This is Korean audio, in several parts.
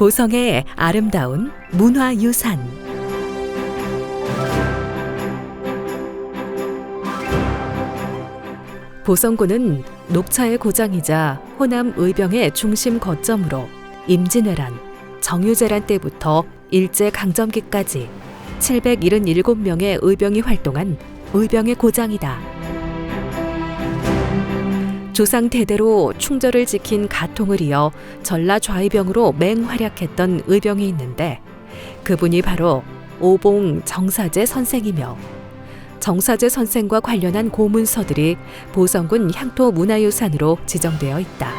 보성의 아름다운 문화유산 보성군은 녹차의 고장이자 호남 의병의 중심 거점으로 임진왜란, 정유재란 때부터 일제 강점기까지 777명의 의병이 활동한 의병의 고장이다. 조상 대대로 충절을 지킨 가통을 이어 전라 좌의병으로 맹활약했던 의병이 있는데 그분이 바로 오봉 정사제 선생이며 정사제 선생과 관련한 고문서들이 보성군 향토 문화유산으로 지정되어 있다.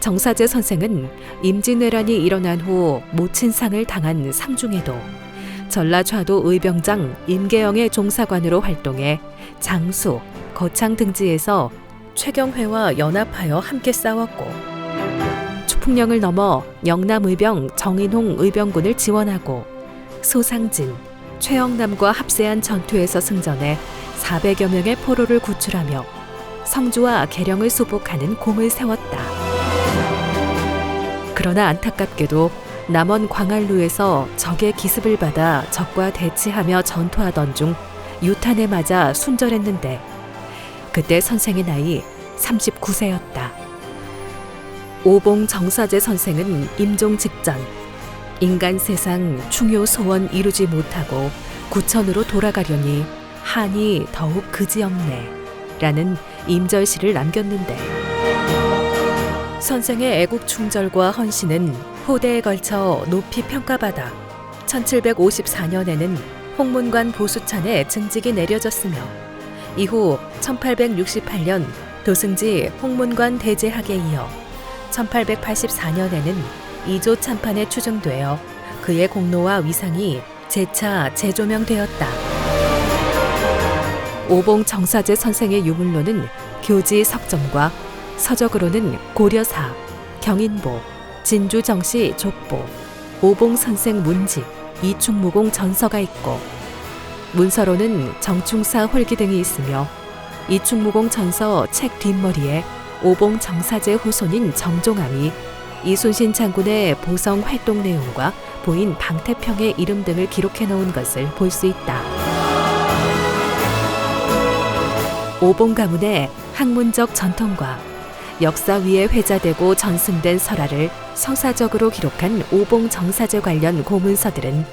정사제 선생은 임진왜란이 일어난 후 모친상을 당한 상중에도 전라 좌도 의병장 임계영의 종사관으로 활동해 장수, 거창 등지에서 최경회와 연합하여 함께 싸웠고 추풍령을 넘어 영남 의병 정인홍 의병군을 지원하고 소상진, 최영남과 합세한 전투에서 승전해 400여 명의 포로를 구출하며 성주와 계령을 수복하는 공을 세웠다. 그러나 안타깝게도 남원 광안루에서 적의 기습을 받아 적과 대치하며 전투하던 중 유탄에 맞아 순절했는데 그때 선생의 나이 39세였다. 오봉 정사제 선생은 임종 직전 인간 세상 충요 소원 이루지 못하고 구천으로 돌아가려니 한이 더욱 그지없네 라는 임절시를 남겼는데 선생의 애국 충절과 헌신은 후대에 걸쳐 높이 평가받아 1754년에는 홍문관 보수찬에 증직이 내려졌으며 이후 1868년 도승지 홍문관 대제학에 이어 1884년에는 이조 참판에 추정되어 그의 공로와 위상이 재차 재조명되었다. 오봉 정사제 선생의 유물로는 교지 석점과 서적으로는 고려사, 경인보, 진주정시 족보, 오봉 선생 문집, 이충무공 전서가 있고 문서로는 정충사 홀기 등이 있으며 이충무공 전서 책 뒷머리에 오봉 정사제 후손인 정종암이 이순신 장군의 보성 활동 내용과 부인 방태평의 이름 등을 기록해 놓은 것을 볼 수 있다. 오봉 가문의 학문적 전통과 역사 위에 회자되고 전승된 설화를 서사적으로 기록한 오봉 정사제 관련 고문서들은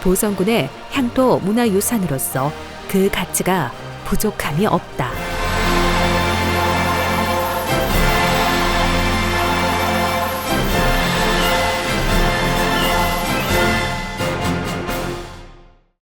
보성군의 향토 문화유산으로서 그 가치가 부족함이 없다.